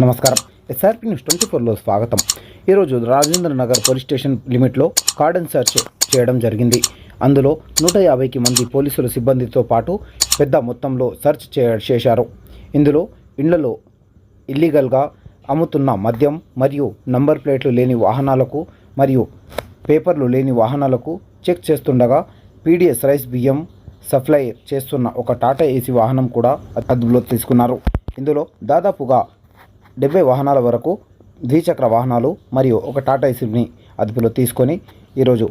నమస్కారం. SRP news twenty ఫోర్లో స్వాగతం. ఈరోజు రాజేంద్ర నగర్ పోలీస్ స్టేషన్ లిమిట్లో కార్డన్ సెర్చ్ చేయడం జరిగింది. అందులో నూట యాభైకి మంది పోలీసుల సిబ్బందితో పాటు పెద్ద మొత్తంలో సెర్చ్ చే- చేశారు. ఇందులో ఇండ్లలో ఇల్లీగల్గా అమ్ముతున్న మద్యం మరియు నంబర్ ప్లేట్లు లేని వాహనాలకు మరియు పేపర్లు లేని వాహనాలకు చెక్ చేస్తుండగా పీడిఎస్ రైస్ బియ్యం సప్లై చేస్తున్న ఒక టాటా ఏసీ వాహనం కూడా అదుపులో తీసుకున్నారు. ఇందులో దాదాపుగా డెబ్బై వాహనాల వరకు ద్విచక్ర వాహనాలు మరియు ఒక టాటా ఏసీని అదుపులో తీసుకొని ఈరోజు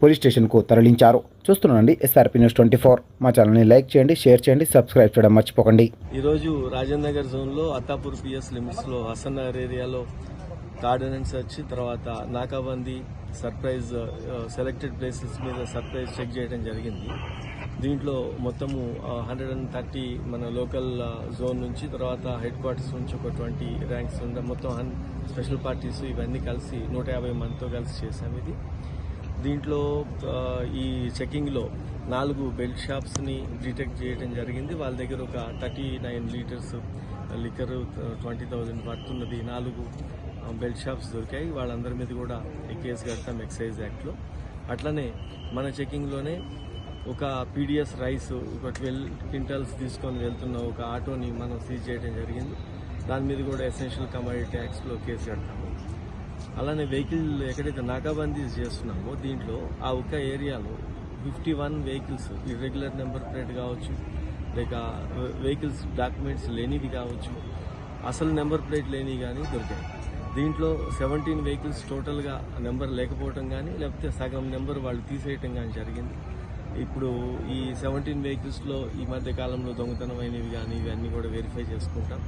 పోలీస్ స్టేషన్కు తరలించారు. చూస్తున్నానండి ఎస్ఆర్పి న్యూస్ ట్వంటీ ఫోర్. మా ఛానల్ని లైక్ చేయండి షేర్ చేయండి సబ్స్క్రైబ్ చేయడం మర్చిపోకండి. ఈరోజు రాజేంద్ర నగర్ జోన్లో అత్తాపూర్ పిఎస్ లిమిట్స్లో హసన్ నగర్ ఏరియాలో కార్డనెన్స్ వచ్చి తర్వాత నాకాబందీ సర్ప్రైజ్ సెలెక్టెడ్ ప్లేసెస్ మీద సర్ప్రైజ్ చెక్ చేయడం జరిగింది. దీంట్లో మొత్తము హండ్రెడ్ అండ్ థర్టీ మన లోకల్ జోన్ నుంచి తర్వాత హెడ్ క్వార్టర్స్ నుంచి ఒక ట్వంటీ ర్యాంక్స్ ఉండే మొత్తం స్పెషల్ పార్టీస్ ఇవన్నీ కలిసి నూట యాభై మందితో కలిసి చేశాం ఇది. దీంట్లో ఈ చెకింగ్లో నాలుగు బెల్ట్ షాప్స్ని డిటెక్ట్ చేయడం జరిగింది. వాళ్ళ దగ్గర ఒక thirty nine litres liquor twenty thousand పడుతున్నది. నాలుగు బెల్ట్ షాప్స్ దొరికాయి. వాళ్ళందరి మీద కూడా ఈ కేసు కడతాం ఎక్సైజ్ యాక్ట్లో అట్లనే మన చెకింగ్లోనే ఒక పీడిఎస్ రైస్ ఒక ట్వెల్వ్ క్వింటల్స్ తీసుకొని వెళ్తున్న ఒక ఆటోని మనం సీజ్ చేయడం జరిగింది. దాని మీద కూడా ఎసెన్షియల్ కమాడిటీ ట్యాక్స్లో కేసు కడతాము. అలానే వెహికల్ ఎక్కడైతే నాకాబందీ చేస్తున్నామో దీంట్లో ఆ ఒక్క ఏరియాలో fifty one vehicles irregular number plate కావచ్చు లేక వెహికల్స్ డాక్యుమెంట్స్ లేనివి కావచ్చు అసలు నెంబర్ ప్లేట్ లేనివి కానీ దొరికాయి. దీంట్లో సెవెంటీన్ వెహికల్స్ టోటల్గా నెంబర్ లేకపోవటం కానీ లేకపోతే సగం నెంబర్ వాళ్ళు తీసేయటం కానీ జరిగింది. ఇప్పుడు ఈ సెవెంటీన్ వెహికల్స్లో ఈ మధ్య కాలంలో దొంగతనమైనవి కానీ ఇవన్నీ కూడా వెరిఫై చేసుకుంటాం.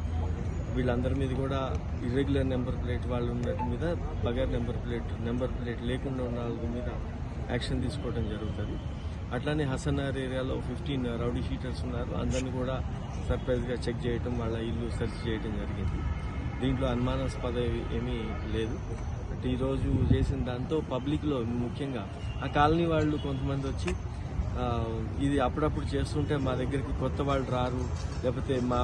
వీళ్ళందరి మీద కూడా ఇర్రెగ్యులర్ నెంబర్ ప్లేట్ వాళ్ళు ఉన్న మీద బగర్ నెంబర్ ప్లేట్ నెంబర్ ప్లేట్ లేకుండా ఉన్న వాళ్ళ మీద యాక్షన్ తీసుకోవడం జరుగుతుంది. అట్లానే హసన్నార్ ఏరియాలో ఫిఫ్టీన్ రౌడీ షీటర్స్ ఉన్నారు. అందరిని కూడా సర్ప్రైజ్గా చెక్ చేయటం వాళ్ళ ఇల్లు సెర్చ్ చేయడం జరిగింది. దీంట్లో అనుమానాస్పద ఏమీ లేదు. అంటే ఈరోజు చేసిన దాంతో పబ్లిక్లో ముఖ్యంగా ఆ కాలనీ వాళ్ళు కొంతమంది వచ్చి ఇది అప్పుడప్పుడు చేస్తుంటే మా దగ్గరికి కొత్త వాళ్ళు రారు లేకపోతే మా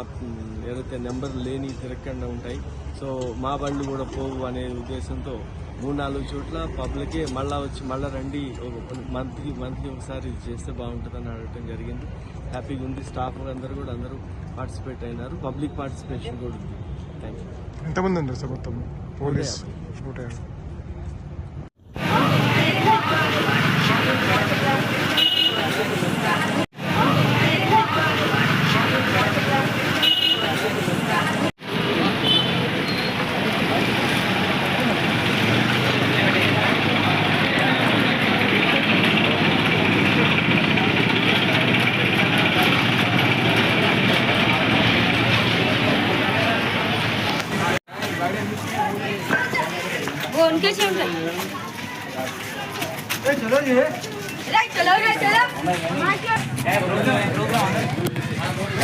ఏదైతే నెంబర్ లేని తిరగకుండా ఉంటాయి. సో మా వాళ్ళు కూడా పోవు అనే ఉద్దేశంతో మూడు నాలుగు చోట్ల పబ్లికే మళ్ళా వచ్చి మళ్ళా రండి మంత్లీ మంత్లీ ఒకసారి చేస్తే బాగుంటుందని అడగటం జరిగింది. హ్యాపీగా ఉంది. స్టాఫ్ అందరూ కూడా అందరూ పార్టిసిపేట్ అయినారు. పబ్లిక్ పార్టిసిపేషన్ కూడా ఉంది. థ్యాంక్ యూ ఎంతమంది ఉంది సార్ మొత్తం? పోలీస్ वो उनके से उनके। ए चलो जी। रे चलो रे चलो। ए प्रोग्राम प्रोग्राम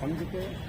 감기 때